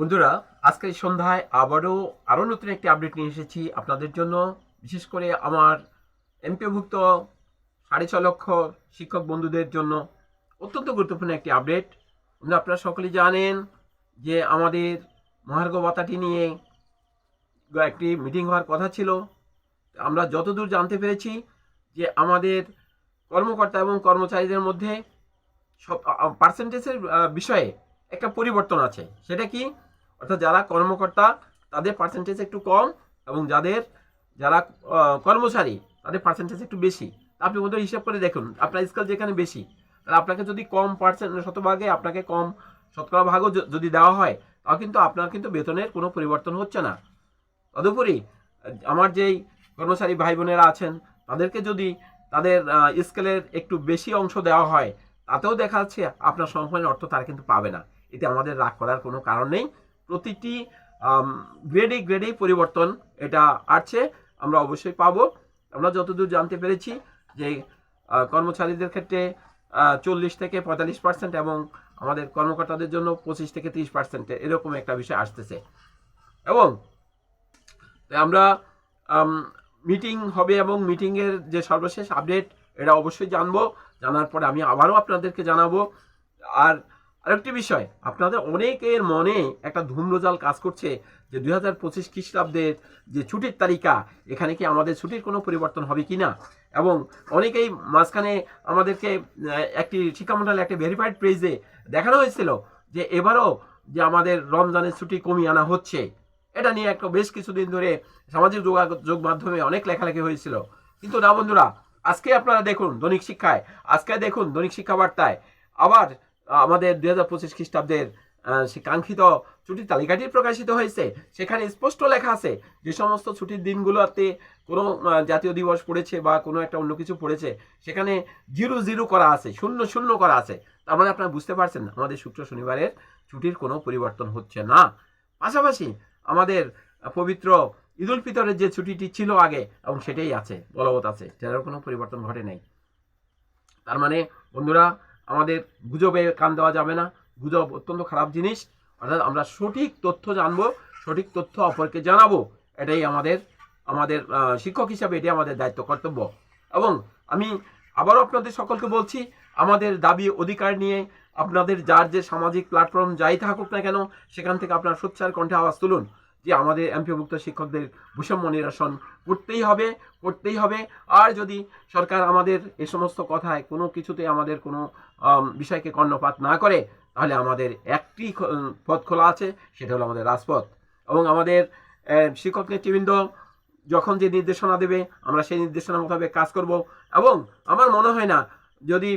বন্ধুরা আজকের সন্ধ্যায় আবারও আরও নতুন একটি আপডেট নিয়ে এসেছি আপনাদের জন্য। বিশেষ করে আমার এমপিভুক্ত সাড়ে ছ লক্ষ শিক্ষক বন্ধুদের জন্য অত্যন্ত গুরুত্বপূর্ণ একটি আপডেট আপনারা সকলেই জানেন যে আমাদের মহার্ঘ ভাতাটি নিয়ে একটি মিটিং হওয়ার কথা ছিল। আমরা যতদূর জানতে পেরেছি যে আমাদের কর্মকর্তা এবং কর্মচারীদের মধ্যে সব পার্সেন্টেজের বিষয়ে একটা পরিবর্তন আছে। সেটা কি? অর্থাৎ যারা কর্মকর্তা, তাদের পার্সেন্টেজ একটু কম এবং যাদের, যারা কর্মচারী, তাদের পার্সেন্টেজ একটু বেশি। আপনি মধ্যে হিসাব করে দেখুন, আপনার স্কেল যেখানে বেশি, তাহলে আপনাকে যদি কম পার্সেন্ট শতভাগে আপনাকে কম শতকরা ভাগও যদি দেওয়া হয়, তাও কিন্তু আপনার কিন্তু বেতনের কোনো পরিবর্তন হচ্ছে না। তদুপরি, আমার যেই কর্মচারী ভাই বোনেরা আছেন, তাদেরকে যদি তাদের স্কেলের একটু বেশি অংশ দেওয়া হয়, তাতেও দেখা যাচ্ছে আপনার সম্পূর্ণ অর্থ তারা কিন্তু পাবে না। এতে আমাদের রাগ করার কোনো কারণ নেই। প্রতিটি গ্রেডে গ্রেডেই পরিবর্তন এটা আসছে, আমরা অবশ্যই পাবো। আমরা যতদূর জানতে পেরেছি যে কর্মচারীদের ক্ষেত্রে চল্লিশ থেকে পঁয়তাল্লিশ পার্সেন্ট এবং আমাদের কর্মকর্তাদের জন্য পঁচিশ থেকে তিরিশ পার্সেন্ট এরকম একটা বিষয় আসতেছে। এবং আমরা মিটিং হবে এবং মিটিংয়ের যে সর্বশেষ আপডেট এটা অবশ্যই জানব। জানার পরে আমি আবারও আপনাদেরকে জানাব। আর আরেকটি বিষয়, আপনাদের অনেকের মনে একটা ধূম্রজাল কাজ করছে যে দুই হাজার পঁচিশ খ্রিস্টাব্দের যে ছুটির তালিকা এখানে কি আমাদের ছুটির কোনো পরিবর্তন হবে কি না এবং অনেকেই মাঝখানে আমাদেরকে একটি শিক্ষামন্ডলে একটি ভেরিফাইড পেজে দেখানো হয়েছিল যে এবারও যে আমাদের রমজানের ছুটি কমিয়ে আনা হচ্ছে। এটা নিয়ে একটা বেশ কিছুদিন ধরে সামাজিক যোগাযোগ মাধ্যমে অনেক লেখালেখি হয়েছিল। কিন্তু না বন্ধুরা, আজকে আপনারা দেখুন দৈনিক শিক্ষায়, আজকে দেখুন দৈনিক শিক্ষা বার্তায় আবার আমাদের দুই হাজার পঁচিশ খ্রিস্টাব্দের সে কাঙ্ক্ষিত ছুটির তালিকাটি প্রকাশিত হয়েছে। সেখানে স্পষ্ট লেখা আছে যে সমস্ত ছুটির দিনগুলোতে কোনো জাতীয় দিবস পড়েছে বা কোনো একটা অন্য কিছু পড়েছে, সেখানে জিরো জিরো করা আছে, শূন্য শূন্য করা আছে। তার মানে আপনারা বুঝতে পারছেন আমাদের শুক্র শনিবারের ছুটির কোনো পরিবর্তন হচ্ছে না। পাশাপাশি আমাদের পবিত্র ঈদুল ফিতরের যে ছুটিটি ছিল আগে, এবং সেটাই আছে, বলবৎ আছে সেটার কোনো পরিবর্তন ঘটে নাই। তার মানে বন্ধুরা আমাদের গুজবে কান দেওয়া যাবে না। গুজব অত্যন্ত খারাপ জিনিস। অর্থাৎ আমরা সঠিক তথ্য জানব, সঠিক তথ্য অপরকে জানাব, এটাই আমাদের আমাদের শিক্ষক হিসাবে এটাই আমাদের দায়িত্ব, কর্তব্য। এবং আমি আবারও আপনাদের সকলকে বলছি, আমাদের দাবি, অধিকার নিয়ে আপনাদের যার যে সামাজিক প্ল্যাটফর্ম যাই থাকুক না কেন, সেখান থেকে আপনার সোচ্চার কণ্ঠে আওয়াজ তুলুন। যে আমাদের এমপিভুক্ত শিক্ষকদের বৈষম্য নিরসন করতেই হবে করতেই হবে। আর যদি সরকার আমাদের এ সমস্ত কথায় কোনো কিছুতে আমাদের কোনো বিষয়কে কর্ণপাত না করে, তাহলে আমাদের একটি পথ খোলা আছে, সেটা হলো আমাদের রাজপথ। এবং আমাদের শিক্ষক নেতৃবৃন্দ যখন যে নির্দেশনা দেবে, আমরা সেই নির্দেশনা মোতাবেক কাজ করব। এবং আমার মনে হয় না, যদি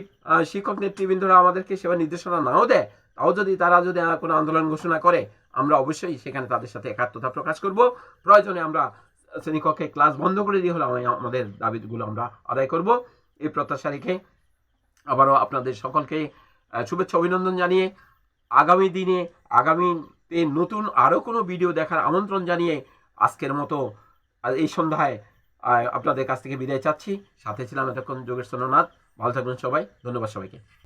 শিক্ষক নেতৃবৃন্দরা আমাদেরকে সেবা নির্দেশনা নাও দেয়, তাও যদি তারা যদি কোনো আন্দোলন ঘোষণা করে আমরা অবশ্যই সেখানে তাদের সাথে একাত্মতা প্রকাশ করব। প্রয়োজনে আমরা শ্রেণীকক্ষে ক্লাস বন্ধ করে দিয়ে হলে আমাদের দাবিগুলো আমরা আদায় করব। এই প্রত্যাশা রেখে আবারও আপনাদের সকলকে শুভেচ্ছা, অভিনন্দন জানিয়ে আগামী দিনে, আগামীতে নতুন আরও কোনো ভিডিও দেখার আমন্ত্রণ জানিয়ে আজকের মতো এই সন্ধ্যায় আপনাদের কাছ থেকে বিদায় চাচ্ছি। সাথে ছিলাম এতক্ষণ যোগেশ চন্দ্রনাথ। ভালো থাকবেন সবাই। ধন্যবাদ সবাইকে।